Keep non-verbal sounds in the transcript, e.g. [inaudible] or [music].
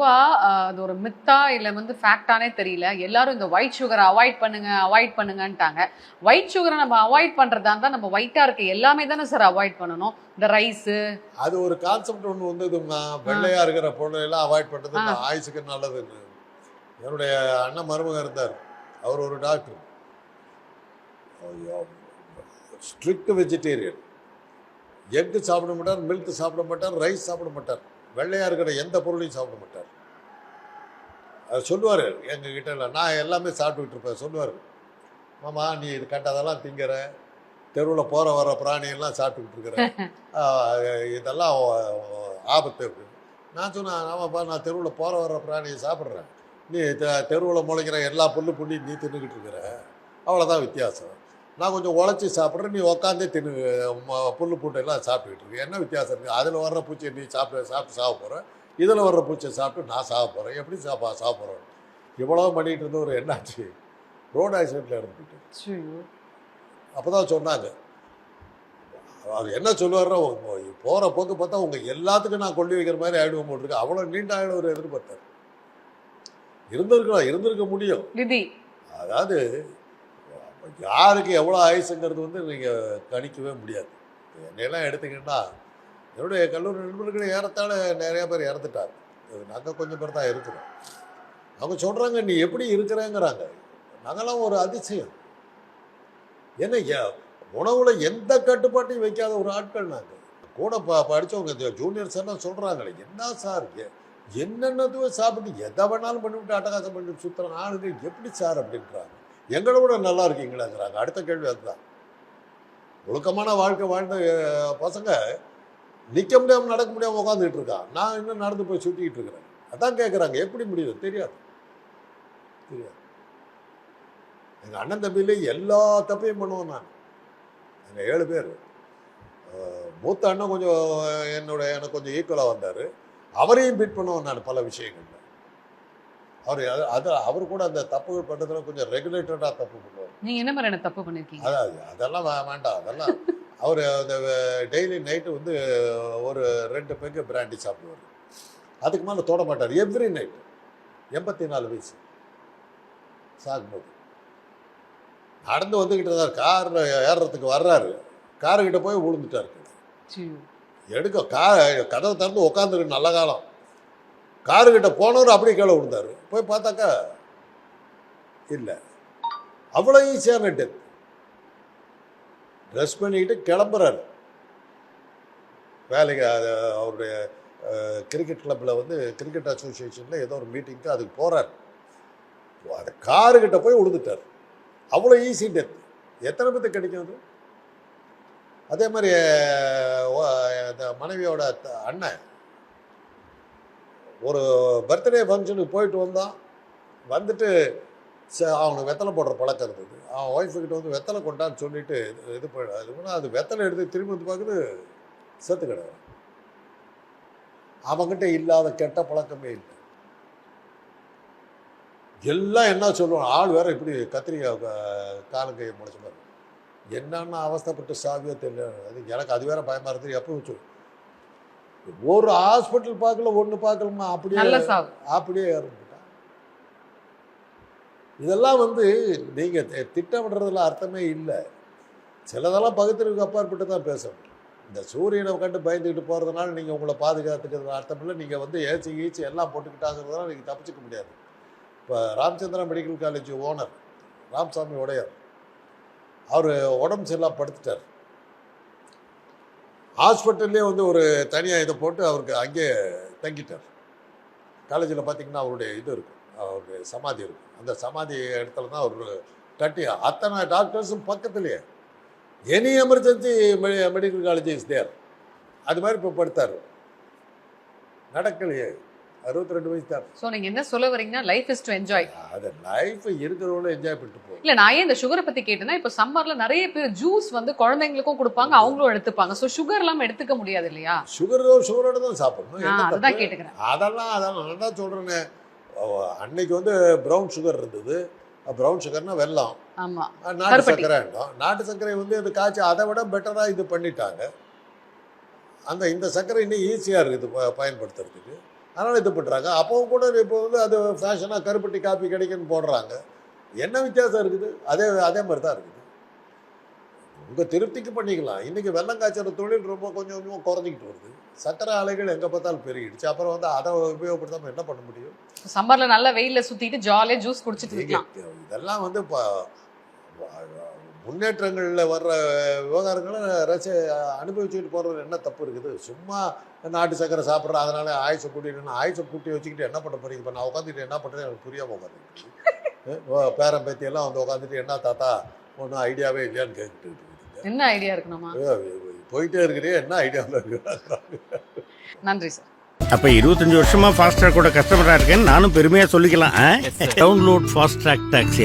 பொதுவா ஆஹ், அது ஒரு மித்தா இல்ல வந்து ஃபேக்டானே தெரியல. எல்லாரும் இந்த ஒயிட் சுகரை அவாய்ட் பண்ணுங்க அவாய்ட் பண்ணுங்கன்ட்டாங்க. ஒயிட் சுகரை நம்ம அவாய்ட் பண்றதா இருந்தா நம்ம ஒயிட்டா இருக்க எல்லாமே தானே சார் அவாய்ட் பண்ணணும். இந்த ரைஸ் அது ஒரு கான்செப்ட் ஒன்று வந்ததுமா வெள்ளையா இருக்கிற பொருளை எல்லாம் அவாய்ட் இந்த ஆயுசுக்கு நல்லதுன்னு. என்னுடைய அண்ணன் மருமகன் இருந்தார். அவர் ஒரு டாக்டர் ஸ்ட்ரிக்ட் வெஜிடேரியன் எக்கு சாப்பிட மாட்டார் மில்க் சாப்பிட மாட்டார் ரைஸ் சாப்பிட மாட்டார். வெள்ளையா இருக்கிற எந்த பொருளையும் சாப்பிட மாட்டார். அது சொல்லுவார் எங்கள் கிட்ட இல்லை நான் எல்லாமே சாப்பிட்டுக்கிட்டு இருப்பேன் சொல்லுவார். மாமா நீ இது கண்டதெல்லாம் திங்கிற. தெருவில் போகிற வர பிராணியெல்லாம் சாப்பிட்டுக்கிட்டு இருக்கிற. [laughs] இதெல்லாம் ஆபத்து இருக்கு நான் சொன்னேன் ஆமாப்பா நான் தெருவில் போகிற வர பிராணியை சாப்பிட்றேன். நீ தெருவில் முளைக்கிற எல்லா புல்லு புண்ணி நீ தின்னுக்கிட்டு இருக்கிற. அவ்வளோதான் வித்தியாசம். நான் கொஞ்சம் உழைச்சி சாப்பிட்றேன். நீ உக்காந்தே தின்னு புல்லு பூட்டையெல்லாம் சாப்பிட்டுக்கிட்டு இருக்க. என்ன வித்தியாசம் இருக்குது அதில் வர்ற பூச்சியை நீ சாப்பிட்டு சாப்பிட்டு சாக போகிற இதில் வர்ற பூச்சியை சாப்பிட்டு நான் சாக போகிறேன் எப்படி சாப்பா சாக போகிறேன் இவ்வளோ பண்ணிகிட்டு இருந்தவர் என்னாச்சு? ரோடு ஆக்சிடெண்ட்டில் இறந்துட்டு. அப்போ தான் சொன்னாங்க. அவர் என்ன சொல்லுவார்னா போகிற போக்கு பார்த்தா உங்கள் எல்லாத்துக்கும் நான் கொண்டு வைக்கிற மாதிரி ஆயிடுவோம் போட்டிருக்கு அவ்வளோ நீண்ட ஆயுள் ஒரு எதிர்பார்த்தார். இருந்திருக்கலாம் இருந்திருக்க முடியும். விதி அதாவது யாருக்கு எவ்வளோ ஆயுசுங்கிறது வந்து நீங்கள் கணிக்கவே முடியாது. என்னையெல்லாம் எடுத்தீங்கன்னா என்னுடைய கல்லூரி நண்பர்கள் ஏறத்தாழ நிறைய பேர் இறந்துட்டார் நாங்கள் கொஞ்சம் பேர் தான் இருக்கிறோம். அவங்க சொல்கிறாங்க நீ எப்படி இருக்கிறேங்கிறாங்க. நாங்களாம் ஒரு அதிசயம். என்ன ஏ- உணவுல எந்த கட்டுப்பாட்டையும் வைக்காத ஒரு ஆட்கள் நாங்கள் கூட ப படித்தவங்க ஜூனியர்ஸ் எல்லாம் சொல்கிறாங்களே என்ன சார் என்னென்னதுவோ சாப்பிட்டு எதை வேணாலும் பண்ணிவிட்டு அட்டகாசம் பண்ணிட்டு சுற்றுற ஆளுங்க எப்படி சார்? அப்படின்றாங்க. எங்களை விட நல்லா இருக்கீங்களாங்கிறாங்க. அடுத்த கேள்வி அதுதான். ஒழுக்கமான வாழ்க்கை வாழ்ந்த பசங்க நிற்க முடியாமல் நடக்க முடியாமல் உட்காந்துட்டு இருக்கான் நான் இன்னும் நடந்து போய் சுற்றிக்கிட்டு இருக்கிறேன். அதான் கேட்குறாங்க எப்படி முடியுது தெரியாது. தெரியாது. எங்கள் அண்ணன் தம்பியிலே எல்லா தப்பையும் பண்ணுவோம் நான். எங்கள் ஏழு பேர். மூத்த அண்ணன் கொஞ்சம் என்னோட எனக்கு கொஞ்சம் ஈக்குவலாக வந்தார். அவரையும் பீட் பண்ணுவோம் நான் பல விஷயங்கள்ல. அவர் அது- அவர் கூட அந்த தப்புகள் பண்ணுறதுல கொஞ்சம் ரெகுலேட்டடாக தப்பு பண்ணுவார். நீங்க என்ன மாதிரியான தப்பு பண்ணிருக்கீங்க? அதாவது அதெல்லாம் வேண்டாம் அதெல்லாம். அவர் அந்த டெய்லி நைட்டு வந்து ஒரு ரெண்டு பெக்கு பிராண்டி சாப்பிடுவார். அதுக்கு மேலே தொட மாட்டார். எவ்ரி நைட் எண்பத்தி நாலு வயசு. சாகும்போது. நடந்து வந்துக்கிட்டு இருந்தார். காரில் ஏறுறதுக்கு வர்றாரு. காருக்கிட்ட போய் விழுந்துட்டார். எடுக்க கா கதவை திறந்து உட்காந்துருக்கு நல்ல காலம். காருக்கிட்ட போனவர் அப்படியே கீழே விழுந்தார். போய் பார்த்தாக்கா இல்லை. அவ்வளோ ஈஸியான டெத் ட்ரெஸ் பண்ணிக்கிட்டு கிளம்புறாரு. வேலைக்கு அது அவருடைய கிரிக்கெட் கிளப்பில் வந்து கிரிக்கெட் அசோசியேஷனில் ஏதோ ஒரு மீட்டிங்க்கு அதுக்கு போகிறார் அந்த காருக்கிட்ட போய் விழுந்துட்டார். அவ்வளோ ஈஸி டெத் எத்தனை பேர்த்து கிடைக்கும் அது? அதே மாதிரி மனைவியோட அண்ணன். ஒரு பர்த்டே ஃபங்க்ஷனுக்கு போயிட்டு வந்தான் வந்துட்டு ச- அவனுக்கு வெத்தலை போடுற பழக்கம் இருந்தது. அவன் ஒய்ஃபுக்கிட்ட வந்து வெத்தலை கொண்டான்னு சொல்லிட்டு இது- இது பண்ண அது வெத்தலை எடுத்து திரும்பி வந்து பார்க்குறது செத்து கிடக்கு அவங்ககிட்ட இல்லாத கெட்ட பழக்கமே இல்லை. எல்லாம் என்ன சொல்லுவான்? ஆள் வேற இப்படி கத்திரிக்காய் காலம் கையை மாதிரி என்னென்ன அவஸ்தைப்பட்டு சாவியோ தெரியல. அது எனக்கு அது வேற பயமாக இருந்தது எப்போ வச்சு ஒரு ஹாஸ்பிட்டல் பார்க்கல ஒன்று பார்க்கலமா அப்படியே அப்படியே இறந்துட்டான் இதெல்லாம் வந்து நீங்கள் திட்டமிடுறதுல அர்த்தமே இல்லை. சிலதெல்லாம் பகுத்தறிவுக்கு அப்பாற்பட்டு தான் பேசணும் இந்த சூரியனை கண்டு பயந்துக்கிட்டு போகிறதுனால நீங்கள் உங்களை பாதுகாத்துக்கிறது அர்த்தம் இல்லை. நீங்கள் வந்து ஏசி ஈச்சி எல்லாம் போட்டுக்கிட்டாங்கிறதுனால நீங்கள் தப்பிச்சுக்க முடியாது. இப்போ Ramachandra medical college owner Ramasamy Udayar அவர் உடம்பு சரியில்லாம படுத்துட்டார். ஹாஸ்பிட்டல்லே வந்து ஒரு தனியாக இதை போட்டு அவருக்கு அங்கே தங்கிட்டார். காலேஜில் பார்த்தீங்கன்னா அவருடைய இது இருக்கும். அவருடைய சமாதி இருக்கும். அந்த சமாதி இடத்துல தான் அவர் கட்டி அத்தனை டாக்டர்ஸும் பக்கத்துலேயே. எனி எமர்ஜென்சி மெடி மெடிக்கல் காலேஜ் இஸ் தேர் அது மாதிரி இப்போ படுத்தார். நடக்கலையே. அறுபத்தி ரெண்டு வயசு தான். சோ நீங்க என்ன சொல்ல வரீங்கன்னா லைஃப் இஸ் டு என்ஜாய் அது லைஃப் இருக்கிறவங்கள என்ஜாய் பண்ணிட்டு போகும். இல்ல நான் ஏன் இந்த சுகரை பத்தி கேட்டேன்னா இப்ப சம்மர்ல நிறைய பேர் ஜூஸ் வந்து குழந்தைங்களுக்கும் கொடுப்பாங்க அவங்களும் எடுத்துப்பாங்க. சோ சுகர் எல்லாம் எடுத்துக்க முடியாது இல்லையா? சுகர் சுகரோட தான் சாப்பிடணும். அதுதான்? கேட்டுக்கிறேன். அதெல்லாம் அதெல்லாம் நான் தான் சொல்கிறேனே அன்னைக்கு வந்து ப்ரௌன் சுகர் இருந்தது. ப்ரௌன் சுகர்னா வெல்லம். ஆமா. அஹ் நாட்டு. சர்க்கரை நாட்டு சர்க்கரை வந்து அது காய்ச்சி அதை விட பெட்டராக இது பண்ணிட்டாங்க. அந்த இந்த சர்க்கரை இன்னும் ஈஸியாக இருக்குது பயன்படுத்துறதுக்கு. அதனால் இது பண்ணுறாங்க அப்பவும் கூட இப்போ வந்து அது ஃபேஷனாக கருப்பட்டி காப்பி கிடைக்குன்னு போடுறாங்க. என்ன வித்தியாசம் இருக்குது? அதே அதே மாதிரி தான் இருக்குது. உங்கள் திருப்திக்கு பண்ணிக்கலாம். இன்றைக்கி வெள்ளம் காய்ச்சற தொழில் ரொம்ப கொஞ்சம் கொஞ்சமாக குறைஞ்சிக்கிட்டு வருது. சக்கரை ஆலைகள் எங்கே பார்த்தாலும் பெருகிடுச்சு. அப்புறம் வந்து அதை உபயோகப்படுத்தாமல் என்ன பண்ண முடியும்? சம்மர்ல நல்ல வெயில்ல சுத்திட்டு ஜாலியா ஜூஸ் குடிச்சிட்டு இதெல்லாம் வந்து இப்போ முன்னேற்றங்களில் வர்ற விவகாரங்களை ரசி அனுபவிச்சுட்டு போகிறது என்ன தப்பு இருக்குது? சும்மா நாட்டு சக்கரை சாப்பிட்ற அதனால ஆயுசை கூட்டிட்டு ஆயுசை கூட்டி வச்சுக்கிட்டு என்ன பண்ண போறீங்க? இப்போ நான் உட்காந்துட்டு என்ன பண்ணுறது எனக்கு புரியாமல் உட்காந்துருக்கு பேரன் பேத்தியெல்லாம் வந்து உட்காந்துட்டு என்ன தாத்தா ஒன்றும் ஐடியாவே இல்லையான்னு கேட்டுட்டு என்ன ஐடியா இருக்கணுமா? போயிட்டே இருக்கிறே என்ன ஐடியாவில் இருக்கு நன்றி சார். அப்ப இருபத்தஞ்சு வருஷமா ஃபாஸ்ட் ட்ராக் கூட கஸ்டமரா இருக்கேன்னு நானும் பெருமையா சொல்லிக்கலாம் டவுன்லோட் ஃபாஸ்ட் ட்ராக் டாக்ஸி